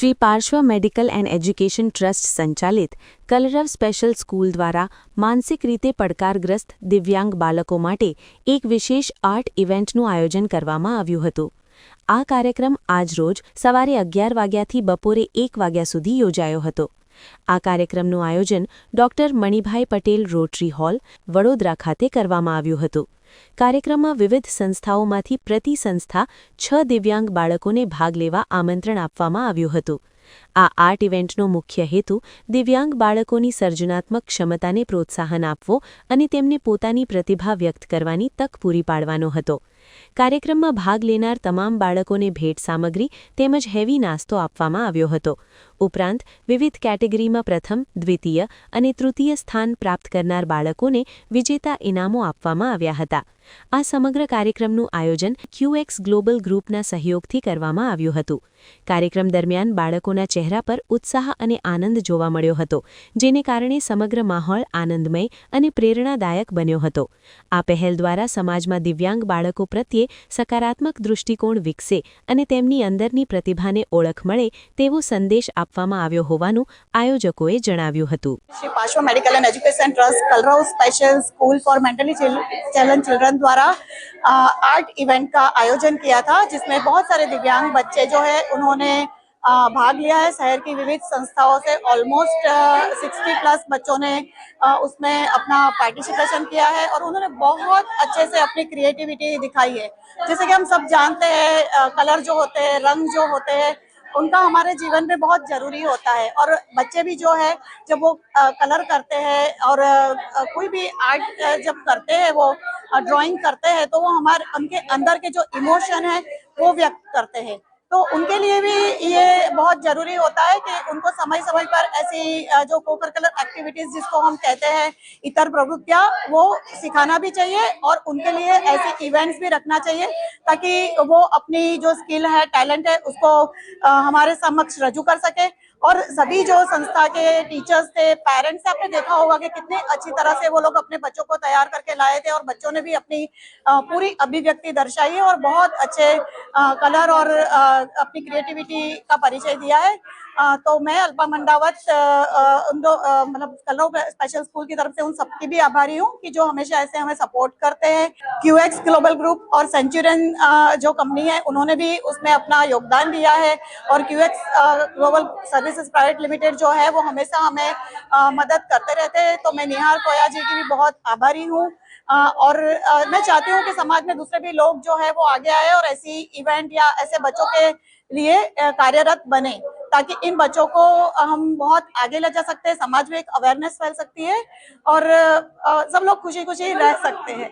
Shri Parshva medical and education trust સંચાલિત Kalrav special school દ્વારા માનસિક રીતે પડકારગ્રસ્ત દિવ્યાંગ બાળકો માટે એક વિશેષ આર્ટ ઇવેન્ટનું આયોજન કરવામાં આવ્યું હતું. આ કાર્યક્રમ આજરોજ સવારે અગિયાર વાગ્યાથી બપોરે એક વાગ્યા સુધી યોજાયો હતો. આ કાર્યક્રમનું આયોજન doctor Manibhai Patel rotary hall, Vadodara ખાતે કરવામાં આવ્યું હતું. કાર્યક્રમમાં વિવિધ સંસ્થાઓમાંથી પ્રતિ સંસ્થા છ દિવ્યાંગ બાળકોને ભાગ લેવા આમંત્રણ આપવામાં આવ્યું હતું. આ આર્ટ ઇવેન્ટનો મુખ્ય હેતુ દિવ્યાંગ બાળકોની સર્જનાત્મક ક્ષમતાને પ્રોત્સાહન આપવો અને તેમને પોતાની પ્રતિભા વ્યક્ત કરવાની તક પૂરી પાડવાનો હતો. કાર્યક્રમમાં ભાગ લેનાર તમામ બાળકોને ભેટ સામગ્રી તેમજ હેવી નાસ્તો આપવામાં આવ્યો હતો. ઉપરાંત, વિવિધ કેટેગરીમાં પ્રથમ, દ્વિતીય અને તૃતીય સ્થાન પ્રાપ્ત કરનાર બાળકોને વિજેતા ઇનામો આપવામાં આવ્યા હતા. આ સમગ્ર કાર્યક્રમનું આયોજન ક્યુએક્સ ગ્લોબલ ગ્રુપના સહયોગથી કરવામાં આવ્યું હતું. કાર્યક્રમ દરમિયાન બાળકોના ચહેરા પર ઉત્સાહ અને આનંદ જોવા મળ્યો હતો, જેને કારણે સમગ્ર માહોલ આનંદમય અને પ્રેરણાદાયક બન્યો હતો. આ પહેલ દ્વારા સમાજમાં દિવ્યાંગ બાળકો પ્રત્યે સકારાત્મક દૃષ્ટિકોણ વિકસે અને તેમની અંદરની પ્રતિભાને ઓળખ મળે તેવો સંદેશ આપવામાં આવ્યો હોવાનું આયોજકોએ જણાવ્યું હતું Shri Parshva medical and education trust Kalrav special school for mentally challenge children द्वारा आर्ट इवेंट का आयोजन किया था जिसमें बहुत सारे दिव्यांग बच्चे जो है उन्होंने अ, भाग लिया है शहर की विविध संस्थाओं से। ऑलमोस्ट सिक्सटी प्लस बच्चों ने उसमें अपना पार्टिसिपेशन किया है और उन्होंने बहुत अच्छे से अपनी क्रिएटिविटी दिखाई है। जैसे कि हम सब जानते हैं कलर जो होते हैं, रंग जो होते हैं, उनका हमारे जीवन में बहुत ज़रूरी होता है। और बच्चे भी जो है, जब वो कलर करते हैं और कोई भी आर्ट जब करते हैं, वो ड्राइंग करते हैं तो वो हमारे, उनके अंदर के जो इमोशन है, वो व्यक्त करते हैं। तो उनके लिए भी ये बहुत ज़रूरी होता है कि उनको समय समय पर ऐसी जो को करिकुलर एक्टिविटीज़ जिसको हम कहते हैं इतर प्रवृत्तियाँ, वो सिखाना भी चाहिए और उनके लिए ऐसे इवेंट्स भी रखना चाहिए ताकि वो अपनी जो स्किल है टैलेंट है, उसको हमारे समक्ष रजू कर सके। और सभी जो संस्था के टीचर्स थे पेरेंट्स आपने देखा होगा कि कितने अच्छी तरह से वो लोग अपने बच्चों को तैयार करके लाए थे और बच्चों ने भी अपनी पूरी अभिव्यक्ति दर्शाई है और बहुत अच्छे कलर और अपनी क्रिएटिविटी का परिचय दिया है। तो मैं अल्पा मंडावत उन दो मतलब कलर स्पेशल स्कूल की तरफ़ से उन सबकी भी आभारी हूँ कि जो हमेशा ऐसे हमें सपोर्ट करते हैं। क्यूएक्स ग्लोबल ग्रुप और सेंचुरियन जो कंपनी है, उन्होंने भी उसमें अपना योगदान दिया है। और QX global services private limited जो है, वो हमेशा हमें मदद करते रहते हैं। तो मैं निहार कोया जी की भी बहुत आभारी हूँ। और मैं चाहती हूँ कि समाज में दूसरे भी लोग जो है, वो आगे आए और ऐसी इवेंट या ऐसे बच्चों के लिए कार्यरत बने। ताकि इन बच्चों को हम बहुत आगे ले जा सकते हैं, समाज में एक अवेयरनेस फैल सकती है और सब लोग खुशी खुशी रह सकते हैं।